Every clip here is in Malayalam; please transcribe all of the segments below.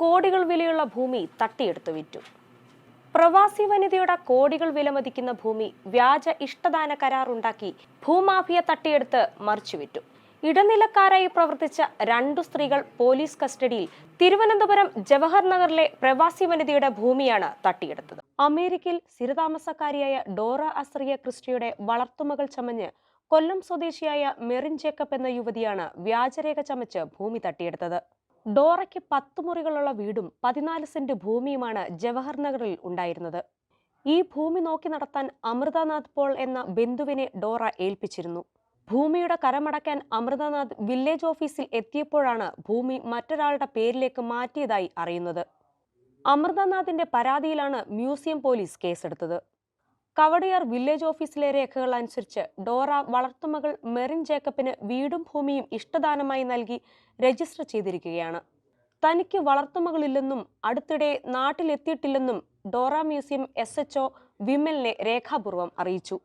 കോടികൾ വിലയുള്ള ഭൂമി തട്ടിയെടുത്തു വിറ്റു. പ്രവാസി വനിതയുടെ കോടികൾ വിലമതിക്കുന്ന ഭൂമി വ്യാജ ഇഷ്ടദാന കരാറുണ്ടാക്കി ഭൂമാഫിയ തട്ടിയെടുത്ത് മറിച്ചുവിറ്റു ഇടനിലക്കാരായി പ്രവർത്തിച്ച രണ്ടു സ്ത്രീകൾ പോലീസ് കസ്റ്റഡിയിൽ തിരുവനന്തപുരം ജവഹർ നഗറിലെ പ്രവാസി വനിതയുടെ ഭൂമിയാണ് തട്ടിയെടുത്തത്. അമേരിക്കയിൽ സ്ഥിരതാമസക്കാരിയായ ഡോറ അസ്രിയ ക്രിസ്റ്റിയുടെ വളർത്തുമകൾ ചമഞ്ഞ് കൊല്ലം സ്വദേശിയായ മെറിൻ ജേക്കബ് എന്ന യുവതിയാണ് വ്യാജരേഖ ചമച്ച് ഭൂമി തട്ടിയെടുത്തത്. ഡോറയ്ക്ക് പത്ത് മുറികളുള്ള വീടും പതിനാല് സെന്റ് ഭൂമിയുമാണ് ജവഹർ നഗറിൽ ഉണ്ടായിരുന്നത്. ഈ ഭൂമി നോക്കി നടത്താൻ അമൃതനാഥ് പോൾ എന്ന ബന്ധുവിനെ ഡോറ ഏൽപ്പിച്ചിരുന്നു. ഭൂമിയുടെ കരമടക്കാൻ അമൃതനാഥ് വില്ലേജ് ഓഫീസിൽ എത്തിയപ്പോഴാണ് ഭൂമി മറ്റൊരാളുടെ പേരിലേക്ക് മാറ്റിയതായി അറിയുന്നത്. അമൃതനാഥിന്റെ പരാതിയിലാണ് മ്യൂസിയം പോലീസ് കേസെടുത്തത്. കവടിയാർ വില്ലേജ് ഓഫീസിലെ രേഖകൾ അനുസരിച്ച് ഡോറ വളർത്തുമകൾ മെറിൻ ജേക്കബിന് വീടും ഭൂമിയും ഇഷ്ടദാനമായി നൽകി രജിസ്റ്റർ ചെയ്തിരിക്കുകയാണ്. തനിക്ക് വളർത്തുമകളില്ലെന്നും അടുത്തിടെ നാട്ടിലെത്തിയിട്ടില്ലെന്നും Dora museum S H O വിമലിനെ രേഖാപൂർവം അറിയിച്ചു.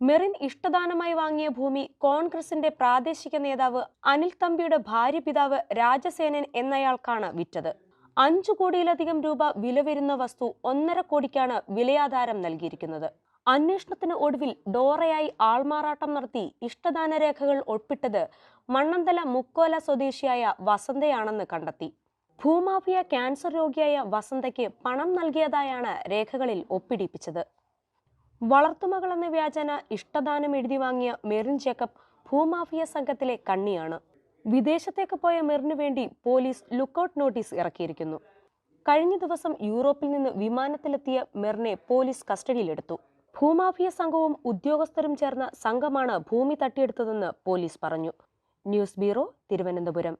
മെറിൻ ഇഷ്ടദാനമായി വാങ്ങിയ ഭൂമി കോൺഗ്രസിന്റെ പ്രാദേശിക നേതാവ് അനിൽ തമ്പിയുടെ ഭാര്യ പിതാവ് രാജസേനൻ എന്നയാൾക്കാണ് വിറ്റത്. അഞ്ചു കോടിയിലധികം രൂപ വില വരുന്ന വസ്തു ഒന്നര കോടിക്കാണ് വിലയാധാരം നൽകിയിരിക്കുന്നത്. അന്വേഷണത്തിന് ഒടുവിൽ ഡോറയായി ആൾമാറാട്ടം നടത്തി ഇഷ്ടദാന രേഖകൾ ഒപ്പിട്ടത് മണ്ണന്തല മുക്കോല സ്വദേശിയായ വസന്തയാണെന്ന് കണ്ടെത്തി. ഭൂമാഫിയ ക്യാൻസർ രോഗിയായ വസന്തയ്ക്ക് പണം നൽകിയതായാണ് രേഖകളിൽ ഒപ്പിടിപ്പിച്ചത്. വളർത്തുമകൾ എന്ന വ്യാജന ഇഷ്ടദാനം എഴുതി വാങ്ങിയ മെറിൻ ജേക്കബ് ഭൂമാഫിയ സംഘത്തിലെ കണ്ണിയാണ്. വിദേശത്തേക്ക് പോയ മെറിനു വേണ്ടി പോലീസ് ലുക്കൌട്ട് നോട്ടീസ് ഇറക്കിയിരിക്കുന്നു. കഴിഞ്ഞ ദിവസം യൂറോപ്പിൽ നിന്ന് വിമാനത്തിലെത്തിയ മെറിനെ പോലീസ് കസ്റ്റഡിയിലെടുത്തു. ഭൂമാഫിയ സംഘവും ഉദ്യോഗസ്ഥരും ചേർന്ന സംഘമാണ് ഭൂമി തട്ടിയെടുത്തതെന്ന് പോലീസ് പറഞ്ഞു. News bureau Thiruvananthapuram.